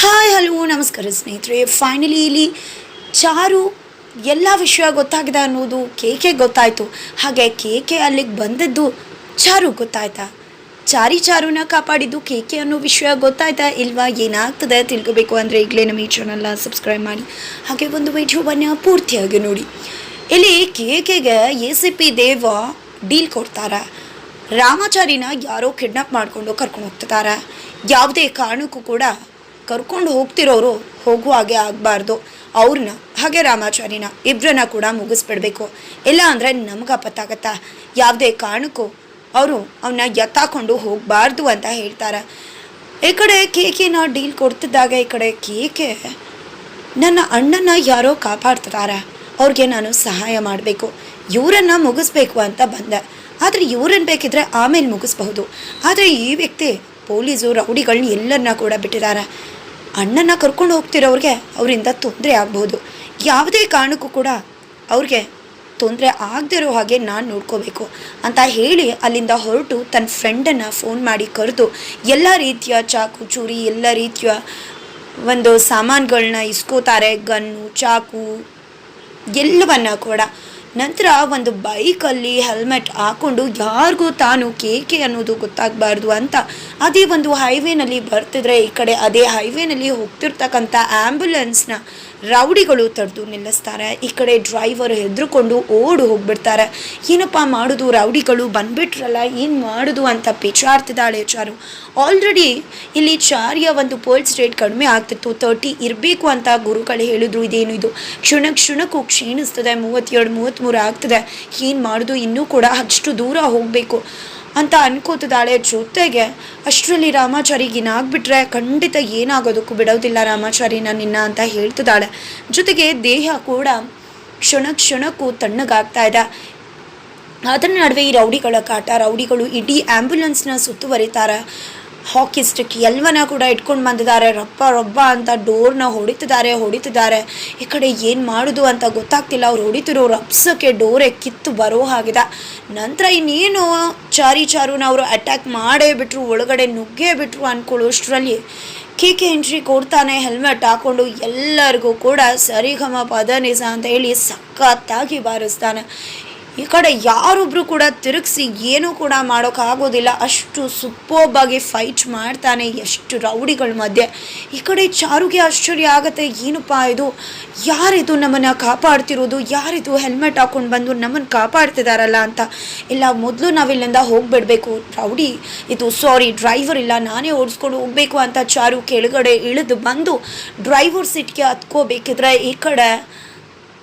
Hi, hello, ನಮಸ್ಕಾರ ಸ್ನೇಹಿತರೆ. Finally ಇಲ್ಲಿ ಚಾರು ಎಲ್ಲ ವಿಷಯ ಗೊತ್ತಾಗಿದೆ ಅನ್ನೋದು ಕೇಕೆ ಗೊತ್ತಾಯಿತು. ಹಾಗೆ ಕೇಕೆ ಅಲ್ಲಿಗೆ ಬಂದದ್ದು ಚಾರು ಗೊತ್ತಾಯ್ತಾ? ಚಾರಿ ಚಾರುನ ಕಾಪಾಡಿದ್ದು ಕೇಕೆ ಅನ್ನೋ ವಿಷಯ ಗೊತ್ತಾಯ್ತಾ ಇಲ್ವಾ? ಏನಾಗ್ತದೆ ತಿಳ್ಕೋಬೇಕು ಅಂದರೆ ಈಗಲೇ ನಮ್ಮ ಈ ಚಾನಲ್ನ ಸಬ್ಸ್ಕ್ರೈಬ್ ಮಾಡಿ. ಹಾಗೆ ಒಂದು ವಿಡಿಯೋವನ್ನು ಪೂರ್ತಿಯಾಗಿ ನೋಡಿ. ಇಲ್ಲಿ ಕೇಕೆಗೆ A C P Deva deal ಕೊಡ್ತಾರೆ? ರಾಮಾಚಾರಿನ ಯಾರೋ ಕಿಡ್ನಾಪ್ ಮಾಡಿಕೊಂಡು ಕರ್ಕೊಂಡು ಹೋಗ್ತಿದ್ದಾರೆ ಯಾವುದೇ ಕಾರಣಕ್ಕೂ ಕೂಡ ಕರ್ಕೊಂಡು ಹೋಗ್ತಿರೋರು ಹೋಗುವ ಹಾಗೆ ಆಗಬಾರ್ದು. ಅವ್ರನ್ನ ಹಾಗೆ ರಾಮಾಚಾರಿನ ಇಬ್ಬರನ್ನ ಕೂಡ ಮುಗಿಸ್ಬಿಡ್ಬೇಕು. ಇಲ್ಲ ಅಂದರೆ ನಮ್ಗೆ ಅಪತ್ತಾಗತ್ತಾ ಯಾವುದೇ ಕಾರಣಕ್ಕೂ ಅವರು ಅವನ್ನ ಎತ್ತಾಕೊಂಡು ಹೋಗಬಾರ್ದು ಅಂತ ಹೇಳ್ತಾರೆ. ಈ ಕಡೆ ಕೇಕೆನ ಡೀಲ್ ಕೊಡ್ತಿದ್ದಾಗ, ಈ ಕಡೆ ಕೇಕೆ ನನ್ನ ಅಣ್ಣನ ಯಾರೋ ಕಾಪಾಡ್ತಿದ್ದಾರೆ ಅವ್ರಿಗೆ ನಾನು ಸಹಾಯ ಮಾಡಬೇಕು. ಇವರನ್ನು ಮುಗಿಸ್ಬೇಕು ಅಂತ ಬಂದೆ. ಆದರೆ ಇವರನ್ನು ಬೇಕಿದ್ರೆ ಆಮೇಲೆ ಮುಗಿಸ್ಬಹುದು. ಆದರೆ ಈ ವ್ಯಕ್ತಿ ಪೊಲೀಸು ರೌಡಿಗಳನ್ನ ಎಲ್ಲರನ್ನ ಕೂಡ ಬಿಟ್ಟಿದ್ದಾರೆ. ಅಣ್ಣನ ಕರ್ಕೊಂಡು ಹೋಗ್ತಿರೋರಿಗೆ ಅವರಿಂದ ತೊಂದರೆ ಆಗ್ಬೋದು. ಯಾವುದೇ ಕಾರಣಕ್ಕೂ ಕೂಡ ಅವ್ರಿಗೆ ತೊಂದರೆ ಆಗದಿರೋ ಹಾಗೆ ನಾನು ನೋಡ್ಕೋಬೇಕು ಅಂತ ಹೇಳಿ ಅಲ್ಲಿಂದ ಹೊರಟು ತನ್ನ ಫ್ರೆಂಡನ್ನು ಫೋನ್ ಮಾಡಿ ಕರೆದು ಎಲ್ಲ ರೀತಿಯ ಚಾಕು, ಚೂರಿ, ಎಲ್ಲ ರೀತಿಯ ಒಂದು ಸಾಮಾನುಗಳನ್ನ ಇಸ್ಕೋತಾರೆ. ಗನ್ನು, ಚಾಕು, ಎಲ್ಲವನ್ನ ಕೂಡ ನಂತರ ಒಂದು ಬೈಕಲ್ಲಿ ಹೆಲ್ಮೆಟ್ ಹಾಕೊಂಡು ಯಾರಿಗೂ ತಾನು ಕೇಕೆ ಅನ್ನೋದು ಗೊತ್ತಾಗಬಾರ್ದು ಅಂತ ಅದೇ ಒಂದು ಹೈವೇನಲ್ಲಿ ಬರ್ತಿದ್ರೆ ಈ ಕಡೆ ಅದೇ ಹೈವೇನಲ್ಲಿ ಹೋಗ್ತಿರ್ತಕ್ಕಂಥ ಆ್ಯಂಬುಲೆನ್ಸ್ನ ರೌಡಿಗಳು ತಡೆದು ನಿಲ್ಲಿಸ್ತಾರೆ. ಈ ಕಡೆ ಡ್ರೈವರ್ ಹೆದರ್ಕೊಂಡು ಓಡು ಹೋಗ್ಬಿಡ್ತಾರೆ. ಏನಪ್ಪ ಮಾಡೋದು? ರೌಡಿಗಳು ಬಂದ್ಬಿಟ್ರಲ್ಲ, ಏನು ಮಾಡೋದು ಅಂತ ಪೇಚಾಡ್ತಿದ್ದಾಳೆ ಚಾರು. ಆಲ್ರೆಡಿ ಇಲ್ಲಿ ಚಾರಿಯ ಒಂದು ಪೋಲ್ಸ್ ರೇಟ್ ಕಡಿಮೆ ಆಗ್ತಿತ್ತು. ತರ್ಟಿ ಇರಬೇಕು ಅಂತ ಗುರುಗಳು ಹೇಳಿದ್ರು. ಇದೇನು ಇದು? ಕ್ಷಣ ಕ್ಷಣಕ್ಕೂ ಕ್ಷೀಣಿಸ್ತದೆ. ಮೂವತ್ತೇಳು ಮೂವತ್ತ್ಮೂರು ಆಗ್ತದೆ. ಏನು ಮಾಡೋದು? ಇನ್ನೂ ಕೂಡ ಅಷ್ಟು ದೂರ ಹೋಗಬೇಕು. ಅಂತ ಅನ್ಕೋತಿದ್ದಾಳೆ ಜೊತೆಗೆ. ಅಷ್ಟರಲ್ಲಿ ರಾಮಾಚಾರಿಗೆ ಏನಾಗ್ಬಿಟ್ರೆ ಖಂಡಿತ ಏನಾಗೋದಕ್ಕೂ ಬಿಡೋದಿಲ್ಲ ರಾಮಾಚಾರಿನ ನಿನ್ನ ಅಂತ ಹೇಳ್ತಿದ್ದಾಳೆ. ಜೊತೆಗೆ ದೇಹ ಕೂಡ ಕ್ಷಣ ಕ್ಷಣಕ್ಕೂ ತಣ್ಣಗಾಗ್ತಾ ಇದೆ. ಅದರ ನಡುವೆ ಈ ರೌಡಿಗಳ ಕಾಟ, ರೌಡಿಗಳು ಇಡೀ ಆ್ಯಂಬುಲೆನ್ಸ್ನ ಸುತ್ತುವರಿತಾರೆ. ಹಾಕಿ ಸ್ಟಿಕ್ ಎಲ್ಲವನ್ನ ಕೂಡ ಇಟ್ಕೊಂಡು ಬಂದಿದ್ದಾರೆ. ರಪ್ಪ, ರೊಬ್ಬ ಅಂತ ಡೋರ್ನ ಹೊಡಿತಿದ್ದಾರೆ ಹೊಡಿತಿದ್ದಾರೆ. ಈ ಕಡೆ ಏನು ಮಾಡೋದು ಅಂತ ಗೊತ್ತಾಗ್ತಿಲ್ಲ. ಅವ್ರು ಹೊಡಿತಿರೋ ರಪ್ಸಕ್ಕೆ ಡೋರೆ ಕಿತ್ತು ಬರೋ ಹಾಗಿದೆ. ನಂತರ ಇನ್ನೇನು ಚಾರಿ ಚಾರುನ ಅವರು ಅಟ್ಯಾಕ್ ಮಾಡೇ ಬಿಟ್ಟರು ಒಳಗಡೆ ನುಗ್ಗೇ ಬಿಟ್ರು ಅಂದ್ಕೊಳ್ಳೋಷ್ಟರಲ್ಲಿ ಕೆ ಎಂಟ್ರಿ ಕೊಡ್ತಾನೆ ಹೆಲ್ಮೆಟ್ ಹಾಕೊಂಡು ಎಲ್ಲರಿಗೂ ಕೂಡ ಸರಿಗಮ ಪದ ನಿಜ ಅಂತ ಹೇಳಿ ಸಖತ್ತಾಗಿ ಬಾರಿಸ್ತಾನೆ. ಈ ಕಡೆ ಯಾರೊಬ್ಬರು ಕೂಡ ತಿರುಗಿಸಿ ಏನೂ ಕೂಡ ಮಾಡೋಕ್ಕಾಗೋದಿಲ್ಲ ಅಷ್ಟು ಸುಪ್ಪೋಬಾಗಿ ಫೈಟ್ ಮಾಡ್ತಾನೆ, ಎಷ್ಟು ರೌಡಿಗಳ ಮಧ್ಯೆ. ಈ ಕಡೆ ಚಾರುಗೆ ಆಶ್ಚರ್ಯ ಆಗುತ್ತೆ, ಏನಪ್ಪ ಇದು? ಯಾರಿದು ನಮ್ಮನ್ನು ಕಾಪಾಡ್ತಿರೋದು? ಯಾರಿದು ಹೆಲ್ಮೆಟ್ ಹಾಕ್ಕೊಂಡು ಬಂದು ನಮ್ಮನ್ನು ಕಾಪಾಡ್ತಿದಾರಲ್ಲ ಅಂತ. ಇಲ್ಲ, ಮೊದಲು ನಾವಿಲ್ಲಿಂದ ಹೋಗ್ಬಿಡಬೇಕು. ರೌಡಿ, ಇದು ಸಾರಿ ಡ್ರೈವರ್ ಇಲ್ಲ, ನಾನೇ ಓಡಿಸ್ಕೊಂಡು ಹೋಗಬೇಕು ಅಂತ ಚಾರು ಕೆಳಗಡೆ ಇಳಿದು ಬಂದು ಡ್ರೈವರ್ ಸೀಟ್ಗೆ ಹತ್ಕೋಬೇಕಿದ್ರೆ ಈ ಕಡೆ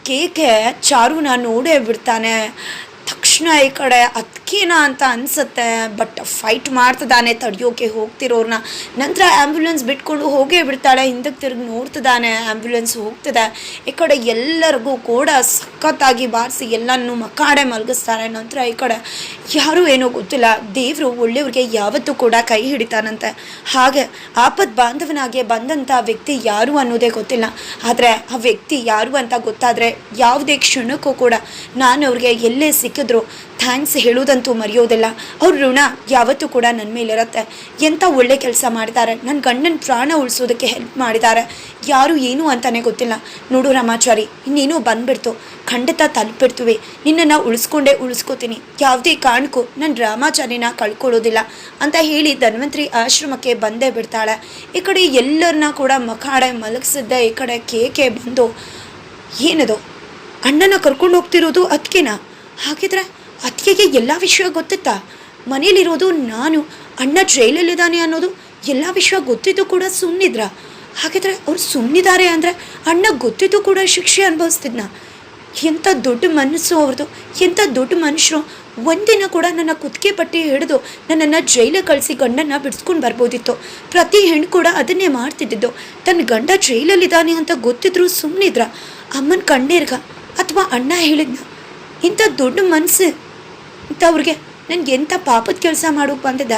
ಕೇಕೆ ಚಾರುನ ನೋಡೇ ಬಿಡ್ತಾನೆ. ತಕ್ಷಣ ಈ ಕಡೆ ಅದಕ್ಕೇನ ಅಂತ ಅನಿಸುತ್ತೆ ಬಟ್ ಫೈಟ್ ಮಾಡ್ತಿದ್ದಾನೆ, ತಡಿಯೋಕೆ ಹೋಗ್ತಿರೋರ್ನ. ನಂತರ ಆ್ಯಂಬುಲೆನ್ಸ್ ಬಿಟ್ಕೊಂಡು ಹೋಗೇ ಬಿಡ್ತಾಳೆ, ಹಿಂದಕ್ಕೆ ತಿರುಗಿ ನೋಡ್ತಿದ್ದಾನೆ ಆ್ಯಂಬುಲೆನ್ಸ್ ಹೋಗ್ತಿದೆ. ಈ ಕಡೆ ಎಲ್ಲರಿಗೂ ಕೂಡ ಸಖತ್ತಾಗಿ ಬಾರಿಸಿ ಎಲ್ಲನೂ ಮಕ್ಕಾಡೆ ಮಲಗಿಸ್ತಾರೆ. ನಂತರ ಈ ಕಡೆ ಯಾರೂ ಏನೋ ಗೊತ್ತಿಲ್ಲ, ದೇವರು ಒಳ್ಳೆಯವ್ರಿಗೆ ಯಾವತ್ತೂ ಕೂಡ ಕೈ ಹಿಡಿತಾನಂತೆ. ಹಾಗೆ ಆಪತ್ ಬಾಂಧವನಾಗೆ ಬಂದಂಥ ವ್ಯಕ್ತಿ ಯಾರು ಅನ್ನೋದೇ ಗೊತ್ತಿಲ್ಲ. ಆದರೆ ಆ ವ್ಯಕ್ತಿ ಯಾರು ಅಂತ ಗೊತ್ತಾದರೆ, ಯಾವುದೇ ಕ್ಷಣಕ್ಕೂ ಕೂಡ ನಾನು ಅವ್ರಿಗೆ ಎಲ್ಲೇ ಸಿಕ್ಕಿದ್ರು ಥ್ಯಾಂಕ್ಸ್ ಹೇಳೋದಂತೂ ಮರೆಯೋದಿಲ್ಲ. ಅವ್ರ ಋಣ ಯಾವತ್ತೂ ಕೂಡ ನನ್ನ ಮೇಲಿರುತ್ತೆ ಎಂಥ ಒಳ್ಳೆ ಕೆಲಸ ಮಾಡ್ತಾರೆ. ನನ್ನ ಗಂಡನ ಪ್ರಾಣ ಉಳಿಸೋದಕ್ಕೆ ಹೆಲ್ಪ್ ಮಾಡಿದ್ದಾರೆ. ಯಾರು ಏನು ಅಂತಲೇ ಗೊತ್ತಿಲ್ಲ. ನೋಡು ರಾಮಾಚಾರಿ, ಇನ್ನೇನು ಬಂದ್ಬಿಡ್ತು. ಖಂಡಿತ ತಲುಪಿಡ್ತೀವಿ ನಿನ್ನನ್ನು ಉಳಿಸ್ಕೊಂಡೇ ಉಳಿಸ್ಕೋತೀನಿ. ಯಾವುದೇ ಕಾರಣಕ್ಕೂ ನನ್ನ ರಾಮಾಚಾರಿನ ಕಳ್ಕೊಳ್ಳೋದಿಲ್ಲ ಅಂತ ಹೇಳಿ ಧನ್ವಂತ್ರಿ ಆಶ್ರಮಕ್ಕೆ ಬಂದೇ ಬಿಡ್ತಾಳೆ. ಈ ಕಡೆ ಎಲ್ಲರನ್ನ ಕೂಡ ಮಖಾಡೆ ಮಲಗಿಸಿದ್ದೆ. ಈ ಕಡೆ ಕೇಕೆ ಬಂದು, ಏನದು? ಅಣ್ಣನ ಕರ್ಕೊಂಡು ಹೋಗ್ತಿರೋದು ಅದಕ್ಕೆನಾ ಹಾಗಿದ್ರೆ ಅದಕ್ಕೆ ಎಲ್ಲ ವಿಷಯ ಗೊತ್ತಿತ್ತಾ? ಮನೇಲಿರೋದು ನಾನು, ಅಣ್ಣ ಜೈಲಲ್ಲಿದ್ದಾನೆ ಅನ್ನೋದು ಎಲ್ಲ ವಿಷಯ ಗೊತ್ತಿದ್ದು ಕೂಡ ಸುಮ್ಮನಿದ್ರ ಹಾಗಿದ್ರೆ ಅವ್ರು ಸುಮ್ಮನಿದ್ದಾರೆ ಅಂದರೆ ಅಣ್ಣ ಗೊತ್ತಿದ್ದು ಕೂಡ ಶಿಕ್ಷೆ ಅನುಭವಿಸ್ತಿದ್ನ? ಎಂಥ ದೊಡ್ಡ ಮನಸ್ಸು ಅವ್ರದ್ದು ಎಂಥ ದೊಡ್ಡ ಮನುಷ್ಯರು ಒಂದಿನ ಕೂಡ ನನ್ನ ಕುತ್ತಿಗೆ ಪಟ್ಟಿ ಹಿಡಿದು ನನ್ನನ್ನು ಜೈಲಿಗೆ ಕಳಿಸಿ ಗಂಡನ್ನ ಬಿಡಿಸ್ಕೊಂಡು ಬರ್ಬೋದಿತ್ತು. ಪ್ರತಿ ಹೆಣ್ಣು ಕೂಡ ಅದನ್ನೇ ಮಾಡ್ತಿದ್ದಿದ್ದು. ತನ್ನ ಗಂಡ ಜೈಲಲ್ಲಿದ್ದಾನೆ ಅಂತ ಗೊತ್ತಿದ್ರು ಸುಮ್ಮನಿದ್ರ ಅಮ್ಮನ ಕಣ್ಣೀರ್ಗ ಅಥವಾ ಅಣ್ಣ ಹೇಳಿದ್ನ? ಇಂಥ ದೊಡ್ಡ ಮನಸ್ಸು ಇಂಥವ್ರಿಗೆ ನನಗೆ ಎಂಥ ಪಾಪದ ಕೆಲಸ ಮಾಡೋಕೆ ಬಂದಿದ್ದ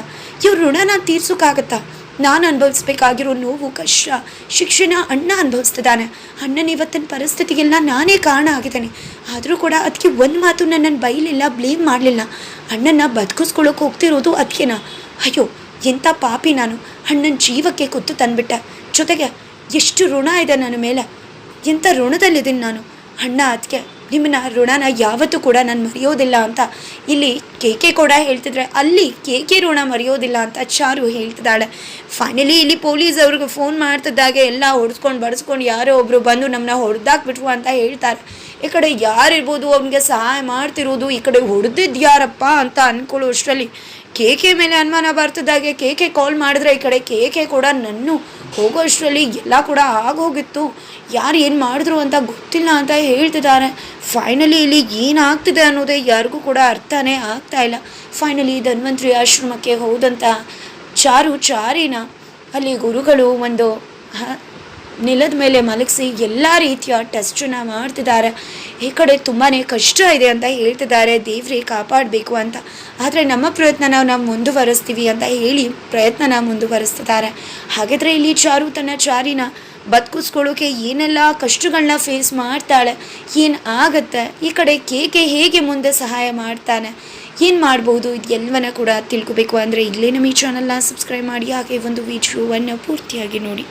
ಇವ್ರ ಋಣ ನಾನು ತೀರ್ಸೋಕ್ಕಾಗತ್ತಾ ನಾನು ಅನುಭವಿಸ್ಬೇಕಾಗಿರೋ ನೋವು, ಕಷ್ಟ, ಶಿಕ್ಷಣ ಅಣ್ಣ ಅನುಭವಿಸ್ತಿದ್ದಾನೆ. ಅಣ್ಣನ ಇವತ್ತಿನ ಪರಿಸ್ಥಿತಿಗೆಲ್ಲ ನಾನೇ ಕಾರಣ ಆಗಿದ್ದಾನೆ. ಆದರೂ ಕೂಡ ಅದಕ್ಕೆ ಒಂದು ಮಾತು ನನ್ನನ್ನು ಬೈಲಿಲ್ಲ, ಬ್ಲೇಮ್ ಮಾಡಲಿಲ್ಲ. ಅಣ್ಣನ ಬದುಕಿಸ್ಕೊಳ್ಳೋಕೆ ಹೋಗ್ತಿರೋದು ಅದಕ್ಕೆನಾ ಅಯ್ಯೋ ಎಂಥ ಪಾಪಿ ನಾನು. ಅಣ್ಣನ ಜೀವಕ್ಕೆ ಕುತ್ತು ತಂದುಬಿಟ್ಟೆ. ಜೊತೆಗೆ ಎಷ್ಟು ಋಣ ಇದೆ ನನ್ನ ಮೇಲೆ? ಎಂಥ ಋಣದಲ್ಲಿದ್ದೀನಿ ನಾನು? ಅಣ್ಣ ಅದಕ್ಕೆ ನಿಮ್ಮನ್ನ ಋಣನ ಯಾವತ್ತೂ ಕೂಡ ನಾನು ಮರೆಯೋದಿಲ್ಲ ಅಂತ ಇಲ್ಲಿ ಕೇಕೆ ಕೂಡ ಹೇಳ್ತಿದ್ರೆ, ಅಲ್ಲಿ ಕೇಕೆ ಋಣ ಮರೆಯೋದಿಲ್ಲ ಅಂತ ಚಾರು ಹೇಳ್ತಿದ್ದಾಳೆ. ಫೈನಲಿ ಇಲ್ಲಿ ಪೊಲೀಸ್ ಅವ್ರಿಗೆ ಫೋನ್ ಮಾಡ್ತಿದ್ದಾಗೆ ಎಲ್ಲ ಹೊಡೆಸ್ಕೊಂಡು ಬಡಿಸ್ಕೊಂಡು ಯಾರೋ ಒಬ್ಬರು ಬಂದು ನಮ್ಮನ್ನ ಹೊಡೆದಾಕ್ಬಿಟ್ರು ಅಂತ ಹೇಳ್ತಾರೆ. ಈ ಕಡೆ ಯಾರಿರ್ಬೋದು ಅವ್ನಿಗೆ ಸಹಾಯ ಮಾಡ್ತಿರೋದು, ಈ ಕಡೆ ಹೊಡೆದಿದ್ದು ಯಾರಪ್ಪ ಅಂತ ಅಂದ್ಕೊಳ್ಳೋ ಅಷ್ಟರಲ್ಲಿ ಕೇಕೆ ಮೇಲೆ ಅನುಮಾನ ಬರ್ತದಾಗೆ ಕೆ ಕೆ ಕಾಲ್ ಮಾಡಿದ್ರೆ ಈ ಕಡೆ ಕೆ ಕೆ ಕೂಡ ನನ್ನ ಹೋಗೋ ಅಷ್ಟರಲ್ಲಿ ಎಲ್ಲ ಕೂಡ ಆಗೋಗಿತ್ತು. ಯಾರು ಏನು ಮಾಡಿದ್ರು ಅಂತ ಗೊತ್ತಿಲ್ಲ ಅಂತ ಹೇಳ್ತಿದ್ದಾರೆ. ಫೈನಲಿ ಇಲ್ಲಿ ಏನಾಗ್ತಿದೆ ಅನ್ನೋದೇ ಯಾರಿಗೂ ಕೂಡ ಅರ್ಥನೇ ಆಗ್ತಾ ಇಲ್ಲ. ಫೈನಲಿ ಧನ್ವಂತ್ರಿ ಆಶ್ರಮಕ್ಕೆ ಹೋದಂಥ ಚಾರು ಚಾರಿನ ಅಲ್ಲಿ ಗುರುಗಳು ಒಂದು ನೆಲದ ಮೇಲೆ ಮಲಗಿಸಿ ಎಲ್ಲ ರೀತಿಯ ಟೆಸ್ಟನ್ನು ಮಾಡ್ತಿದ್ದಾರೆ. ಈ ಕಡೆ ತುಂಬಾ ಕಷ್ಟ ಇದೆ ಅಂತ ಹೇಳ್ತಿದ್ದಾರೆ. ದೇವ್ರಿ ಕಾಪಾಡಬೇಕು ಅಂತ. ಆದರೆ ನಮ್ಮ ಪ್ರಯತ್ನ ನಾವು ನಾವು ಮುಂದುವರಿಸ್ತೀವಿ ಅಂತ ಹೇಳಿ ಪ್ರಯತ್ನನ ಮುಂದುವರಿಸ್ತಿದ್ದಾರೆ. ಹಾಗಿದ್ರೆ ಇಲ್ಲಿ ಚಾರು ತನ್ನ ಚಾರಿನ ಬದುಕಿಸ್ಕೊಳ್ಳೋಕೆ ಏನೆಲ್ಲ ಕಷ್ಟಗಳನ್ನ ಫೇಸ್ ಮಾಡ್ತಾಳೆ. ಏನು ಆಗತ್ತೆ? ಈ ಕಡೆ ಕೇಕೆ ಹೇಗೆ ಮುಂದೆ ಸಹಾಯ ಮಾಡ್ತಾನೆ? ಏನು ಮಾಡ್ಬೋದು? ಎಲ್ಲವನ್ನ ಕೂಡ ತಿಳ್ಕೊಬೇಕು. ಅಂದರೆ ಇಲ್ಲೇ ನಮ್ಮ ಈ ಚಾನಲ್ನ ಸಬ್ಸ್ಕ್ರೈಬ್ ಮಾಡಿ. ಹಾಗೆ ಒಂದು ವಿಡಿಯೋವನ್ನು ಪೂರ್ತಿಯಾಗಿ ನೋಡಿ.